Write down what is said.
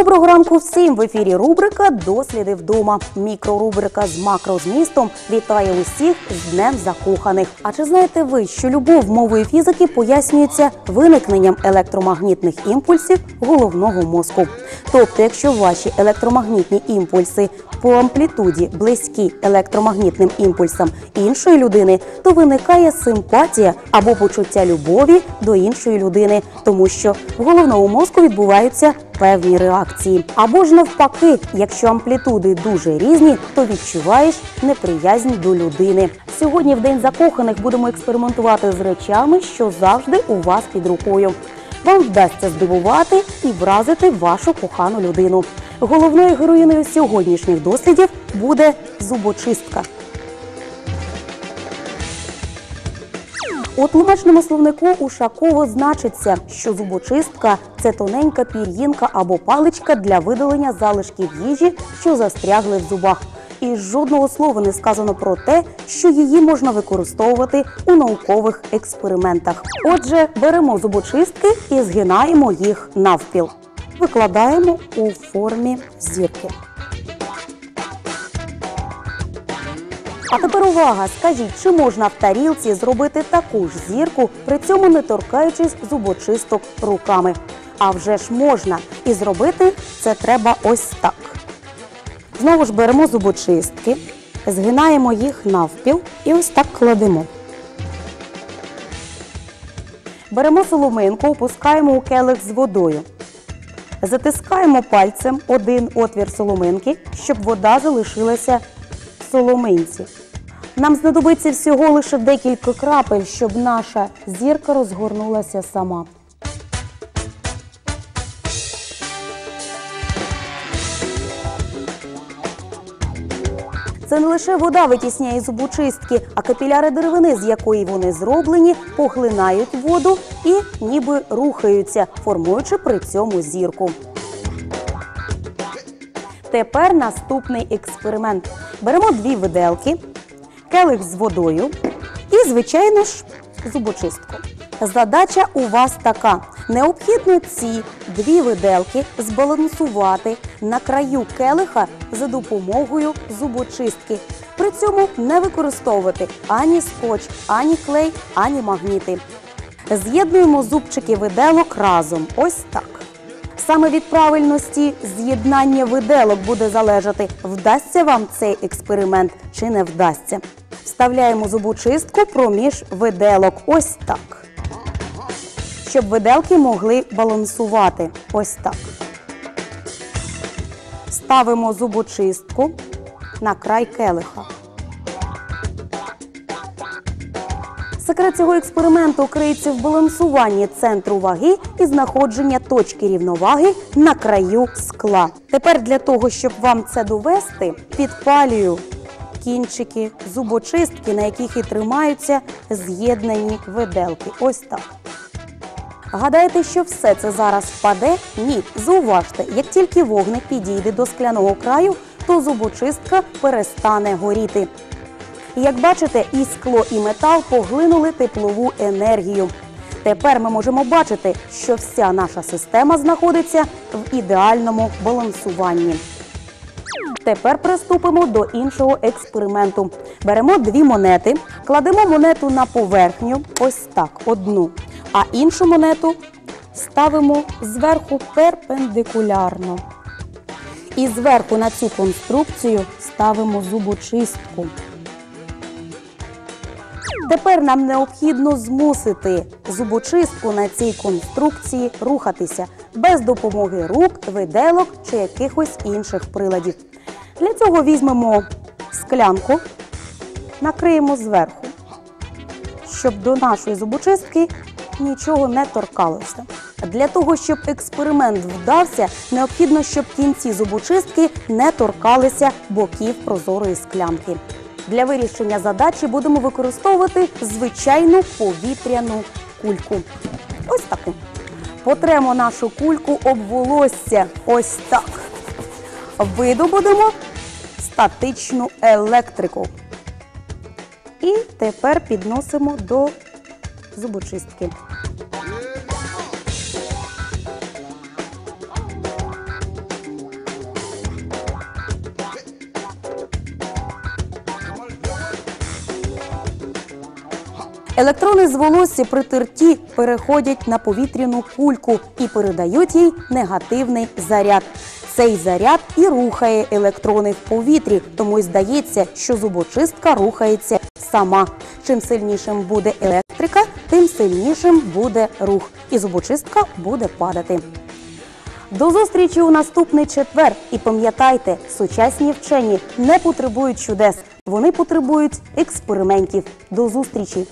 Доброго ранку всім в ефірі рубрика Досліди вдома. Мікрорубрика з макрозмістом вітає усіх з Днем Закоханих. А чи знаєте ви, що любов мовою фізики пояснюється виникненням електромагнітних імпульсів головного мозку? Тобто, якщо ваші електромагнітні імпульси по амплітуді близькі електромагнітним імпульсам іншої людини, то виникає симпатія або почуття любові до іншої людини, тому що в головному мозку відбуваються певні реакції. Або ж навпаки, якщо амплітуди дуже різні, то відчуваєш неприязнь до людини. Сьогодні, в день закоханих, будемо експериментувати з речами, що завжди у вас під рукою. Вам вдасться здивувати і вразити вашу кохану людину. Головною героїнею сьогоднішніх дослідів буде зубочистка. У тлумачному словнику Ушаково значиться, що зубочистка це тоненька пір'їнка або паличка для видалення залишків їжі, що застрягли в зубах. І жодного слова не сказано про те, що її можна використовувати у наукових експериментах. Отже, беремо зубочистки і згинаємо їх навпіл. Викладаємо у формі зірки. А тепер увага! Скажіть, чи можна в тарілці зробити таку ж зірку, при цьому не торкаючись зубочисток руками? А вже ж можна. І зробити це треба ось так. Знову ж беремо зубочистки, згинаємо їх навпіл і ось так кладемо. Беремо соломинку, опускаємо у келих з водою. Затискаємо пальцем один отвір соломинки, щоб вода залишилася соломинці. Нам знадобиться всього лише декілька крапель, щоб наша зірка розгорнулася сама. Це не лише вода витісняє зубочистки, а капіляри деревини, з якої вони зроблені, поглинають воду і ніби рухаються, формуючи при цьому зірку. Тепер наступний експеримент. Беремо дві виделки, келих з водою і, звичайно ж, зубочистку. Задача у вас така: необхідно ці дві виделки збалансувати на краю келиха за допомогою зубочистки. При цьому не використовувати ані скотч, ані клей, ані магніти. З'єднуємо зубчики виделок разом. Ось так. Саме від правильності з'єднання виделок буде залежати, вдасться вам цей експеримент чи не вдасться. Вставляємо зубочистку проміж виделок. Ось так. Щоб виделки могли балансувати. Ось так. Ставимо зубочистку на край келиха. Секрет цього експерименту криється в балансуванні центру ваги і знаходження точки рівноваги на краю скла. Тепер для того, щоб вам це довести, підпалюю кінчики зубочистки, на яких і тримаються з'єднані виделки. Ось так. Гадаєте, що все це зараз впаде? Ні. Зауважте, як тільки вогник підійде до скляного краю, то зубочистка перестане горіти. Як бачите, і скло, і метал поглинули теплову енергію. Тепер ми можемо бачити, що вся наша система знаходиться в ідеальному балансуванні. Тепер приступимо до іншого експерименту. Беремо дві монети, кладемо монету на поверхню, ось так, одну, а іншу монету ставимо зверху перпендикулярно. І зверху на цю конструкцію ставимо зубочистку. Тепер нам необхідно змусити зубочистку на цій конструкції рухатися без допомоги рук, виделок чи якихось інших приладів. Для цього візьмемо склянку, накриємо зверху, щоб до нашої зубочистки нічого не торкалося. Для того, щоб експеримент вдався, необхідно, щоб кінці зубочистки не торкалися боків прозорої склянки. Для вирішення задачі будемо використовувати звичайну повітряну кульку. Ось таку. Потремо нашу кульку об волосся. Ось так. Видобудемо статичну електрику. І тепер підносимо до зубочистки. Електрони з волосся при терті переходять на повітряну кульку і передають їй негативний заряд. Цей заряд і рухає електрони в повітрі, тому й здається, що зубочистка рухається сама. Чим сильнішим буде електрика, тим сильнішим буде рух, і зубочистка буде падати. До зустрічі у наступний четвер. І пам'ятайте, сучасні вчені не потребують чудес, вони потребують експериментів. До зустрічі!